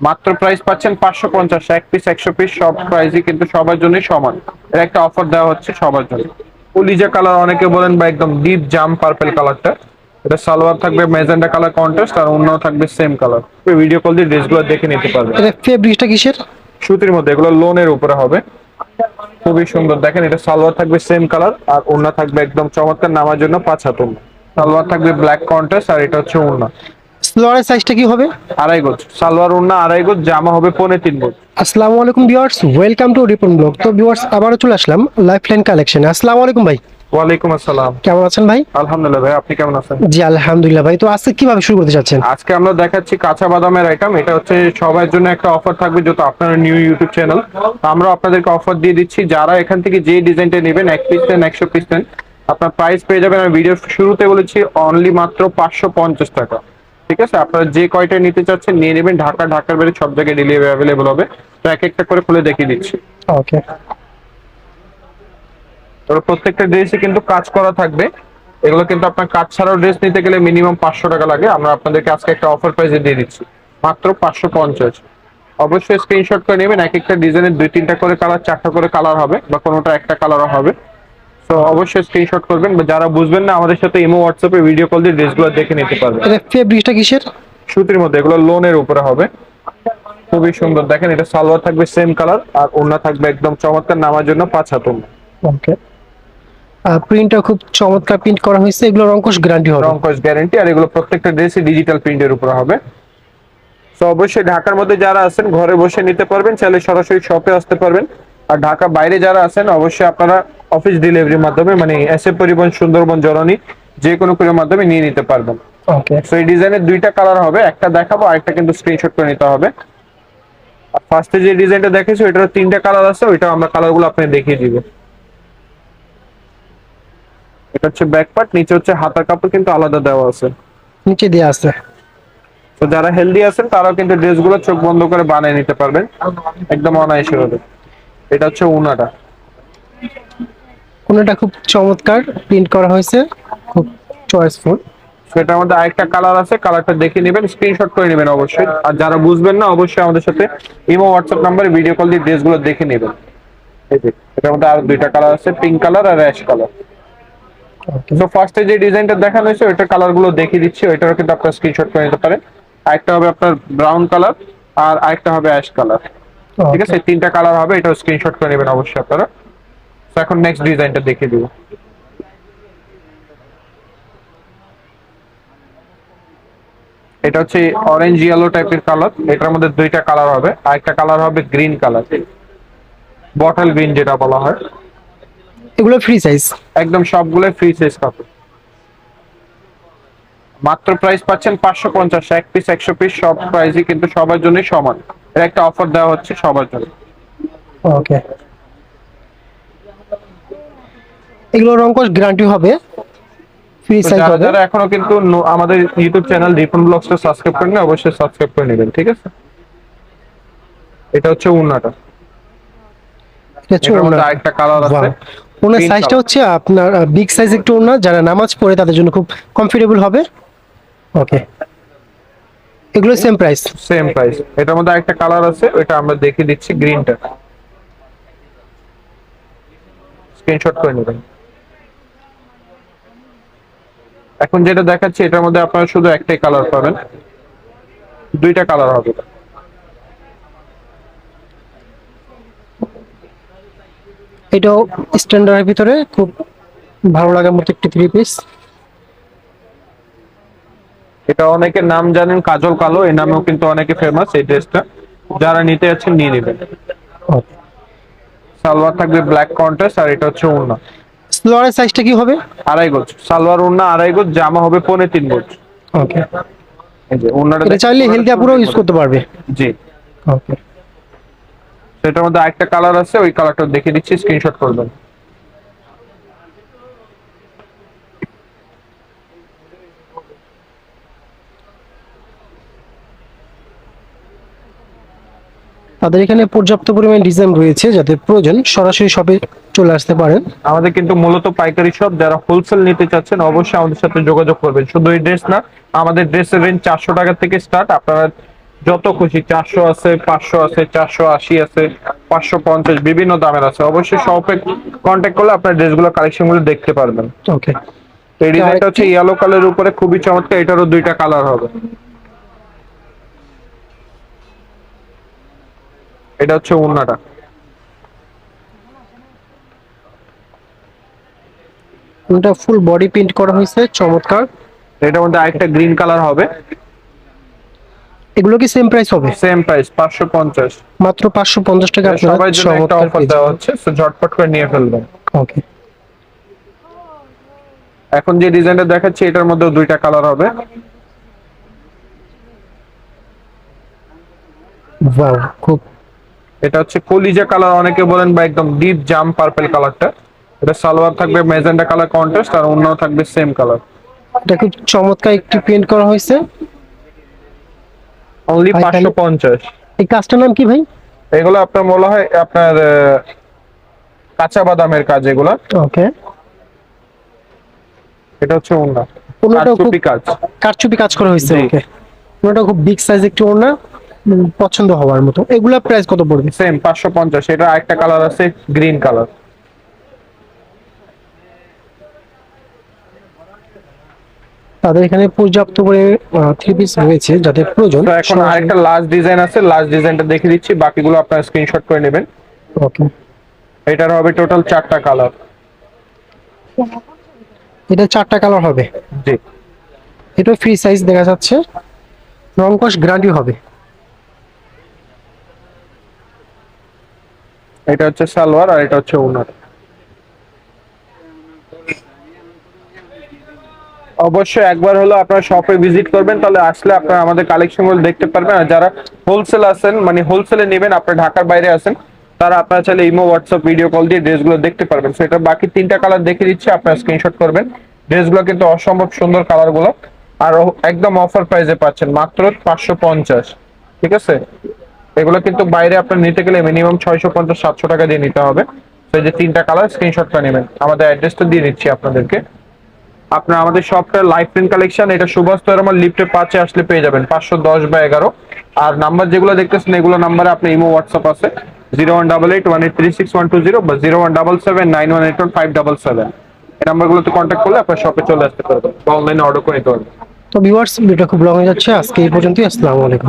মাত্র প্রাইস পাচ্ছেন পাঁচশো পঞ্চাশ এক পিস একশো পিস সব প্রাইসই কিন্তু সবার জন্যই সমান। এর একটা অফার দেওয়া হচ্ছে সবার জন্য। কলিজা কালার অনেকে বলেন বা একদম ডিপ জাম পার্পল কালারটা এটা সালোয়ার থাকবে মেজেন্ডা কালার কন্ট্রাস্ট আর অন্য থাকবে সেম কালার ভিডিও কল দিয়ে ড্রেসগুলো দেখে নিতে পারবে এটা ফেব্রিক্সটা কিসের? সুতির মধ্যে এগুলো লোনের উপরে হবে। খুবই সুন্দর। দেখেন এটা সালোয়ার থাকবে সেম কালার আর ওড়না থাকবে একদম চমৎকার নামার জন্য পাঁচ হাত সালোয়ার থাকবে ব্ল্যাক কন্ট্রাস্ট আর এটা হচ্ছে ওড়না। স্লোয়ারের সাইজটা কি হবে? আড়াই গোজ। সালোয়ার ওড়না আড়াই গোজ জামা হবে পৌনে তিন গোজ। আসসালামু আলাইকুম viewers welcome to Ripon blog তো ভিউয়ার্স আবারও চলে আসলাম লাইফলাইন কালেকশনে আসসালামু আলাইকুম ভাই। ওয়ালাইকুম আসসালাম। কেমন আছেন ভাই? আলহামদুলিল্লাহ ভাই আপনি কেমন আছেন? জি আলহামদুলিল্লাহ ভাই। তো আজকে কীভাবে শুরু করতে চাচ্ছেন? আজকে আমরা দেখাচ্ছি কাঁচা বাদামের আইটেম এটা হচ্ছে সবার জন্য একটা অফার থাকবে যেহেতু আপনার নিউ ইউটিউব চ্যানেল আমরা আপনাদেরকে অফার দিয়ে দিচ্ছি। যারা এখান থেকে যে ডিজাইনটা নেবেন এক পিস নেন একশো পিস নেন আপনার প্রাইস পেয়ে যাবেন। আমি ভিডিওর শুরুতে বলেছি অনলি মাত্র পাঁচশো পঞ্চাশ টাকা। ঠিক আছে? আপনারা যে কয়টা নিতে চাচ্ছেন নিয়ে নেবেন। ঢাকা ঢাকার বাইরে সব জায়গায় ডেলিভারি অ্যাভেলেবল হবে। তো এক একটা করে খুলে দেখিয়ে দিচ্ছি। ওকে তবে প্রত্যেকটা ড্রেসে কিন্তু কাজ করা থাকবে। এগুলো কিন্তু আপনার কাজ ছাড়াও ড্রেস নিতে গেলে মিনিমাম পাঁচশো টাকা লাগে। আমরা আপনাদেরকে আজকে একটা অফার প্রাইসে দিয়ে দিচ্ছি। মাত্র পাঁচশো পঞ্চাশ। অবশ্যই স্ক্রিনশট করে নেবেন। এক একটা ডিজাইনের দুই তিনটা করে কালার চারটা করে কালার হবে বা কোনোটা একটা কালারও হবে। তো অবশ্যই স্ক্রিনশট করবেন বা যারা বুঝবেন না আমাদের সাথে ইমো হোয়াটসঅ্যাপে ভিডিও কল দিয়ে ড্রেসগুলো দেখে নিতে পারবেন। এটা ফেব্রিক্সটা কিসের? সুতির মধ্যে এগুলো লোনের উপরে হবে। খুবই সুন্দর। দেখেন এটা সালোয়ার থাকবে সেম কালার আর ওড়না থাকবে একদম চমৎকার নামার জন্য পাঁচ হাত ওকে প্রিন্টটা খুব চমৎকার প্রিন্ট করা হয়েছে। এগুলো রংকশ গ্যারান্টি হবে। রংকশ গ্যারান্টি আর এগুলো প্রত্যেকটা ড্রেসই ডিজিটাল প্রিন্টের উপর হবে। তো অবশ্যই ঢাকার মধ্যে যারা আছেন ঘরে বসে নিতে পারবেন চাইলে সরাসরি শপে আসতে পারবেন। আর ঢাকা বাইরে যারা আছেন অবশ্যই আপনারা অফিস ডেলিভারির মাধ্যমে মানে এসএ পরিবহন সুন্দরবন জরনি যে কোনো কুরিয়ার মাধ্যমে নিয়ে নিতে পারবেন ওকে সো এই ডিজাইনের দুইটা কালার হবে একটা দেখাবো আরেকটা কিন্তু স্ক্রিনশট করে নিতে হবে। আর ফার্স্টে যে ডিজাইনটা দেখেছি ওইটার তিনটা কালার আছে ওইটা আমরা কালারগুলো আপনাকে দেখিয়ে দিব। এটা হচ্ছে ব্যাক পার্ট নিচে হচ্ছে হাতার কাপড় কিন্তু আলাদা দেওয়া আছে। নিচে দেওয়া আছে। তো যারা হেলদি আছেন তারাও কিন্তু ড্রেসগুলো চোখ বন্ধ করে বানিয়ে নিতে পারবেন। একদম অনায়াসে হবে। এটা হচ্ছে উনাটা। কোনটা খুব চমৎকার প্রিন্ট করা হয়েছে খুব চয়েসফুল সেটার মধ্যে আরেকটা কালার আছে কালারটা দেখে নেবেন স্ক্রিনশট করে নেবেন অবশ্যই। আর যারা বুঝবেন না অবশ্যই আমাদের সাথে ইমো হোয়াটসঅ্যাপ নাম্বারে ভিডিও কল দিয়ে ড্রেসগুলো দেখে নেবেন। এটার মধ্যে আর দুইটা কালার আছে পিঙ্ক কালার আর অ্যাশ কালার তো ফার্স্টে যে ডিজাইনটা দেখানো হয়েছে ওইটার কালারগুলো দেখিয়ে দিচ্ছি ওইটারও কিন্তু আপনার স্ক্রিনশট করে নিতে পারেন। আরেকটা হবে আপনার ব্রাউন কালার আর আরেকটা হবে অ্যাশ কালার ঠিক আছে? তিনটা কালার হবে এটাও স্ক্রিনশট করে নেবেন অবশ্যই আপনারা। তো এখন নেক্সট ডিজাইনটা দেখিয়ে দিব। এটা হচ্ছে অরেঞ্জ ইয়েলো টাইপের কালার এটার মধ্যে দুইটা কালার হবে। আরেকটা কালার হবে গ্রিন কালার বটল গ্রিন যেটা বলা হয়। এগুলো ফ্রি সাইজ একদম সবগুলো ফ্রি সাইজ কাপড় মাত্র প্রাইস পাচ্ছেন পাঁচশো পঞ্চাশ। এক পিস একশো পিস সব প্রাইসই কিন্তু সবার জন্যই সমান। এর একটা অফার দেওয়া হচ্ছে সবার জন্য। ওকে এগুলো রংকশ গ্যারান্টি হবে। ফ্রি সাইজ হবে। যারা এখনও কিন্তু আমাদের ইউটিউব চ্যানেল রিপন ব্লগসটা সাবস্ক্রাইব করেন না অবশ্যই সাবস্ক্রাইব করে নেবেন ঠিক আছে? এটা হচ্ছে উন্নাটা। আরেকটা কালার আছে. ওনার সাইজটা হচ্ছে আপনার বিগ সাইজ একটু ওনা যারা নামাজ পড়ে তাদের জন্য খুব কমফোর্টেবল হবে। ওকে এগুলো সেম প্রাইস সেম প্রাইস এটার মধ্যে আরেকটা কালার আছে ওইটা আমরা দেখিয়ে দিচ্ছি গ্রিনটা স্ক্রিনশট করে নেবেন। এখন যেটা দেখাচ্ছি এটার মধ্যে আপনারা শুধু একটাই কালার পাবেন। দুইটা কালার হবে। এটাও স্ট্যান্ডার্ডের ভিতরে খুব ভালো লাগার মতো একটি থ্রি পিস এটা অনেকে নাম জানেন কাজল কালো। এই নামেও কিন্তু অনেকে ফেমাস এই ড্রেসটা যারা নিতে যাচ্ছেন নিয়ে নেবেন। সালোয়ার থাকবে ব্ল্যাক কন্ট্রাস্ট আর এটা হচ্ছে ওড়না। স্লোয়ারের সাইজটা কি হবে? আড়াই গজ। সালোয়ার ওড়না আড়াই গজ জামা হবে পৌনে তিন গজ। ওকে ওড়নাটা চাইলে পারেন, হেলদি আপুরাও ইউজ করতে পারবে। জি। ওকে সেটার মধ্যে আরেকটা কালার আছে ওই কালারটা দেখে দিচ্ছি স্ক্রিনশট করবেন তাদের এখানে পর্যাপ্ত পরিমাণ ডিজাইন রয়েছে যাতে প্রয়োজন সরাসরি শপে চলে আসতে পারেন। আমাদের কিন্তু মূলত পাইকারি শপ যারা হোলসেল নিতে চাচ্ছেন অবশ্যই আমাদের সাথে যোগাযোগ করবেন। শুধু এই ড্রেস না আমাদের ড্রেসের রেঞ্জ চারশো টাকা থেকে স্টার্ট আপনারা যত খুশি চারশো আছে পাঁচশো আছে চারশো আশি আছে পাঁচশো পঞ্চাশ বিভিন্ন দামের আছে। অবশ্যই শপে কন্ট্যাক্ট করলে আপনার ড্রেসগুলো কালেকশনগুলো দেখতে পারবেন। ওকে এই ডিজাইনটা হচ্ছে ইয়েলো কালারের উপরে খুবই চমৎকার এটারও দুইটা কালার হবে। এটা হচ্ছে উন্নাটা এটা ফুল বডি প্রিন্ট করা হয়েছে চমৎকার। এটার মধ্যে আরেকটা গ্রিন কালার হবে। এগুলো কি সেম প্রাইস হবে? সেম প্রাইস পাঁচশো পঞ্চাশ। মাত্র পাঁচশো পঞ্চাশ টাকা আপনারা সবার জন্য একটা অফার দেওয়া হচ্ছে তো ঝটপট করে নিয়ে ফেলবেন। ওকে এখন যে ডিজাইনটা দেখাচ্ছি এটার মধ্যেও দুইটা কালার হবে। ওয়াও খুব এটা হচ্ছে কলিজা কালার অনেকে বলেন বা একদম ডিপ জাম পার্পল কালারটা। এটা সালোয়ার থাকবে মেজেন্ডা কালার কন্ট্রাস্ট আর অন্য থাকবে সেম কালার এটা খুব চমৎকার একটি প্রিন্ট করা হয়েছে। অনলি ভাই, পাঁচশো পঞ্চাশ। এই কাজটার নাম কি ভাই? এগুলো আপনার বলা হয় আপনার কাঁচা বাদামের কাজ এগুলো। ওকে। এটা হচ্ছে ওন্না ওন্নাটাও খুব- কাজ। কারচুপি কাজ করা হয়েছে ওকে। ওটা খুব বিগ সাইজ একটু ওনা পছন্দ হওয়ার মতো। এগুলা প্রাইস কত পড়বে? সেম পাঁচশো পঞ্চাশ। এটা আরেকটা কালার আছে গ্রিন কালার তাদের এখানে পর্যাপ্ত করে থ্রি পিস রয়েছে যাদের প্রয়োজন। এখন আরেকটা লাস্ট ডিজাইন আছে লাস্ট ডিজাইনটা দেখে দিচ্ছি বাকিগুলো আপনার স্ক্রিনশট করে নেবেন। ওকে এটার হবে টোটাল চারটা কালার এটা চারটা কালার হবে? জি। এটা ফ্রি সাইজ দেখা যাচ্ছে। রং কস গ্যারান্টি হবে। এটা হচ্ছে সালোয়ার আর এটা হচ্ছে ওনার অবশ্যই একবার হলো আপনার শপে ভিজিট করবেন, তাহলে আসলে আপনারা আমাদের কালেকশনগুলো দেখতে পারবেন। আর যারা হোলসেল আছেন মানে হোলসেলে নেবেন, আপনার ঢাকার বাইরে আছেন, তারা আপনারা চাইলে ইমো হোয়াটসঅ্যাপ ভিডিও কল দিয়ে ড্রেসগুলো দেখতে পারবেন। সেটা বাকি তিনটা কালার দেখে দিচ্ছি, আপনারা স্ক্রিনশট করবেন। ড্রেসগুলো কিন্তু অসম্ভব সুন্দর কালারগুলো আর একদম অফার প্রাইসে পাচ্ছেন, মাত্র পাঁচশো পঞ্চাশ। ঠিক আছে? এগুলো কিন্তু বাইরে আপনার নিতে গেলে মিনিমাম ছয়শো পঞ্চাশ, সাতশো টাকা দিয়ে নিতে হবে। তো যে তিনটা কালার স্ক্রিনশটটা নেবেন। আমাদের অ্যাড্রেসটা দিয়ে দিচ্ছি আপনাদেরকে। আপনার আমাদের শপটা লাইফ প্রিন্ট কালেকশন এটা সুভাষ আমার লিফটে পাঁচে আসলে পেয়ে যাবেন, পাঁচশো দশ বা এগারো। আর নাম্বার যেগুলো দেখতেছেন, এগুলো নাম্বারে আপনি ইমো হোয়াটসঅ্যাপ আছে। Zero one double eight one eight three six one two zero বা zero one double seven nine one eight one five double seven এই নাম্বারগুলোতে কন্ট্যাক্ট করলে আপনার শপে চলে আসতে পারবেন। অনলাইনে অর্ডার করে নিতে পারবেন। তো ভিউয়ার্স ভিডিওটা খুব লং হয়ে যাচ্ছে। আজকে এই পর্যন্তই, আসসালামু আলাইকুম।